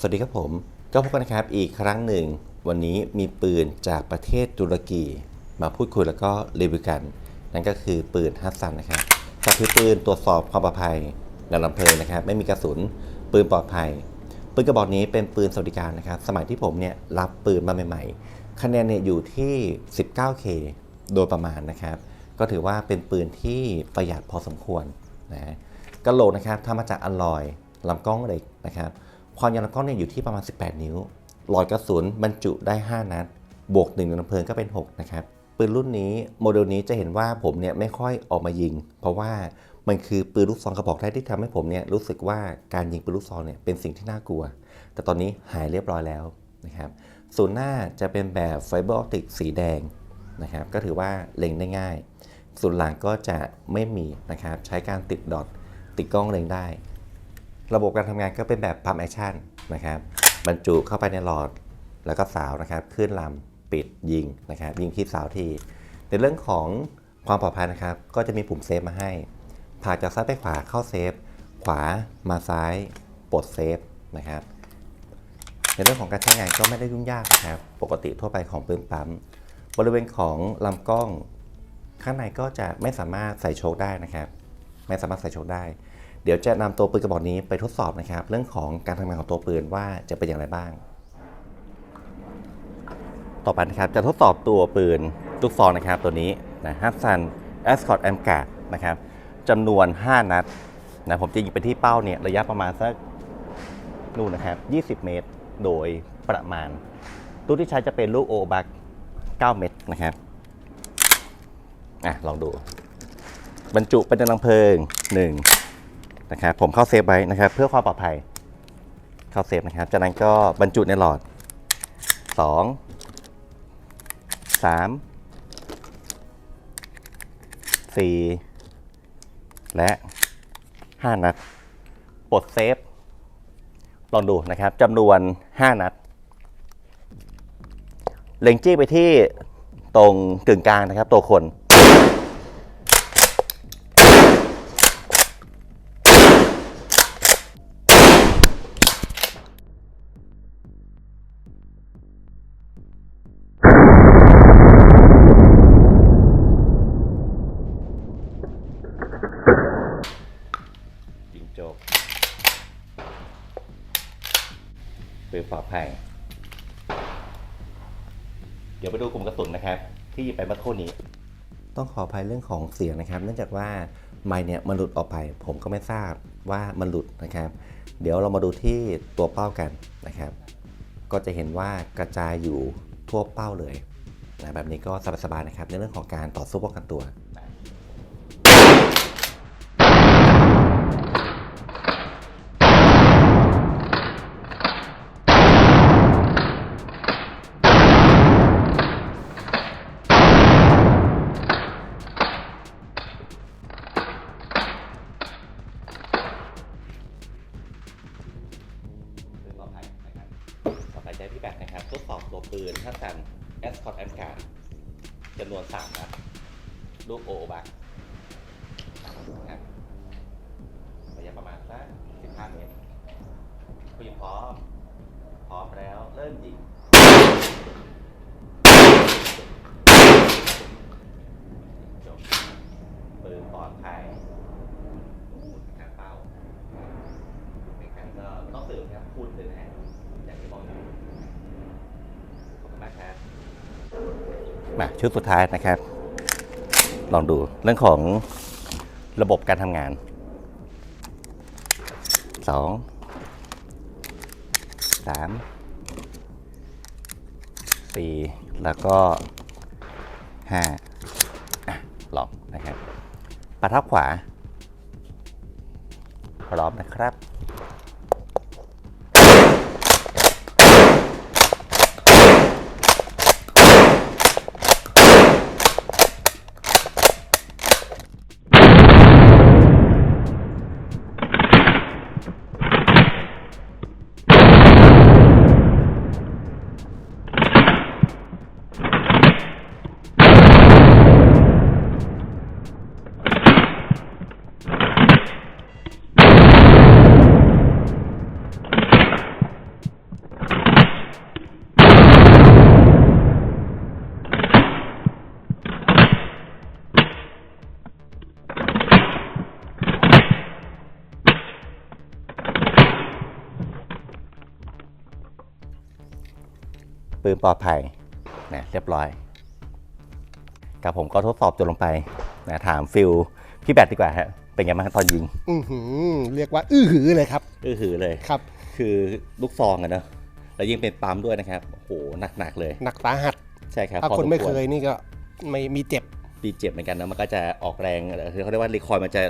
สวัสดีครับผม ก็พบกันนะครับอีกครั้งหนึ่ง วันนี้มีปืนจากประเทศตุรกี มาพูดคุยแล้วก็รีวิวกัน นั่นก็คือปืนฮัสซันนะครับก็คือปืนตรวจสอบความปลอดภัยในลำเพลิงนะครับ ไม่มีกระสุนปืนปลอดภัย ปืนกระบอกนี้เป็นปืนสวัสดิการนะครับ สมัยที่ผมเนี่ยรับปืนมาใหม่ๆ คะแนนเนี่ยอยู่ที่ 19K โดยประมาณนะครับ ก็ถือว่าเป็นปืนที่ประหยัดพอสมควรนะกระโหลกนะครับทำมาจากอลลอยลำกล้องเหล็กนะครับ ความยาวลำกล้องเนี่ยอยู่ที่ประมาณ 18 นิ้ว หลอดกระสุนบรรจุได้ 5 นัด บวก1ในลำเพลิงก็เป็น 6 นะครับ ปืนรุ่นนี้โมเดลนี้จะเห็นว่าผมเนี่ยไม่ค่อยออกมายิง เพราะว่ามันคือปืนลูกซองกระบอกแรกที่ทำให้ผมเนี่ยรู้สึกว่าการยิงปืนลูกซองเนี่ยเป็นสิ่งที่น่ากลัว แต่ตอนนี้หายเรียบร้อยแล้วนะครับส่วนหน้าจะเป็นแบบไฟเบอร์ออปติกสีแดงนะครับ ก็ถือว่าเล็งได้ง่าย ส่วนหลังก็จะไม่มีนะครับ ใช้การติดดอทติดกล้องเล็งได้ ระบบการทำงานก็เป็นแบบพัมแอคชั่นนะครับบรรจุเข้าไปในหลอดแล้วก็สาวนะครับขึ้นลำปิดยิงนะครับยิงที่สาวที ในเรื่องของความปลอดภัยนะครับ ก็จะมีปุ่มเซฟมาให้ผ่าจากซ้ายไปขวาเข้าเซฟ ขวามาซ้ายปลดเซฟนะครับ ในเรื่องของการใช้งานก็ไม่ได้ยุ่งยากนะครับ ปกติทั่วไปของปืนปั๊ม บริเวณของลำกล้อง ข้างในก็จะไม่สามารถใส่โชคได้นะครับ ไม่สามารถใส่โชคได้ เดี๋ยวจะนำตัวปืนกระบอกนี้ไปทดสอบนะครับ เรื่องของการทำงานของตัวปืนว่าจะเป็นอย่างไรบ้าง ต่อไปนะครับจะทดสอบตัวปืนลูกซองนะครับ ตัวนี้นะฮัตซันแอสคอร์ตแอมการ์ดนะครับจำนวน 5 นัดนะผมจะยิงไปที่เป้าเนี่ยระยะประมาณสักนู่นนะครับ 20 เมตรโดยประมาณลูกที่ใช้จะเป็นลูกโอบัก9 เม็ดนะครับอะลองดู บรรจุเป็นในรังเพลิง 1 นะครับผมเข้าเซฟไว้นะครับ เพื่อความปลอดภัย เข้าเซฟนะครับ จากนั้นก็บรรจุในหลอด 2 3 4 และ 5 นัดปลดเซฟ ลองดูนะครับจำนวน 5 นัด เล็งจี้ไปที่ตรงกึ่งกลางนะครับ ตัวคน จบปืนปลอดภัย เดี๋ยวไปดูกลุ่มกระสุนนะครับ ที่ยิงไปเมื่อครู่นี้ ต้องขออภัยเรื่องของเสียงนะครับ เนื่องจากว่าไมค์เนี่ยมันหลุดออกไป ผมก็ไม่ทราบว่ามันหลุดนะครับ เดี๋ยวเรามาดูที่ตัวเป้ากันนะครับ ก็จะเห็นว่ากระจายอยู่ทั่วเป้าเลยนะแบบนี้ก็สบายๆนะครับ ในเรื่องของการต่อสู้ป้องกันตัว พี่แบกนะครับ ทดสอบตัวปืนถ้าสันแอสคอตแอมการ์จำนวนสามนัดลูกโอบักนะครับระยะประมาณสัก15เมตรผู้ยิงพร้อม พร้อมแล้วเริ่มยิงจบปืนปลอดภัยนะครับเป้า ในการก็ต้องเสริมครับคูณเลยนะฮะอย่างที่บอกอยู่ขอบคุณมากครับ มาชุดสุดท้ายนะครับ ลองดูเรื่องของระบบการทำงานสองสามสี่แล้วก็ห้าลองนะครับประทับขวา พร้อมนะครับ ปืนปลอดภัยนะเรียบร้อยกับผมก็ทดสอบจนลงไปนะถามฟิลพี่แบทดีกว่าฮะเป็นไงบ้างครับตอนยิง อือหือเรียกว่า อื้อหือเลยครับ อื้อหือเลยครับ คือลูกซองอะเนอะแล้วยิ่งเป็นปั๊มด้วยนะครับโอ้โหหนักๆเลย หนักสาหัสใช่ครับถ้าพอคนไม่สวเคยนี่ก็ไม่มีเจ็บปีเจ็บเหมือนกันนะมันก็จะออกแรงเออคือเขาเรียกว่ารีคอยล์มันจะ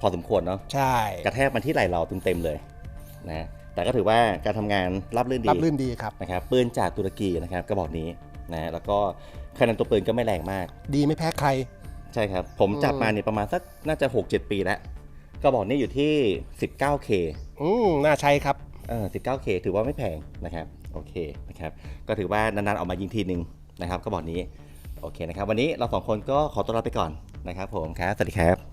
พอสมควรเนาะใช่ กระแทกมันที่ไหล่เราเต็มๆเลยนะ แต่ก็ถือว่าการทำงานรับรื่นดีรับลื่นดีครับนะครับปืนจากตุรกีนะครับกระบอกนี้นะแล้วก็คะแนนตัวปืนก็ไม่แรงมาก ดีไม่แพ้ใคร ใช่ครับ ผมจับอืมมาเนี่ยประมาณสักน่าจะ 6-7 ปีแล้วกระบอกนี้อยู่ที่ 19K อืมน่าใช้ครับเออ 19K ถือว่าไม่แพงนะครับ โอเคนะครับ ก็ถือว่านานๆออกมายิงทีหนึ่งนะครับกระบอกนี้ โอเคนะครับ วันนี้เราสองคนก็ขอตัวลาไปก่อนนะครับผมครับ สวัสดีครับ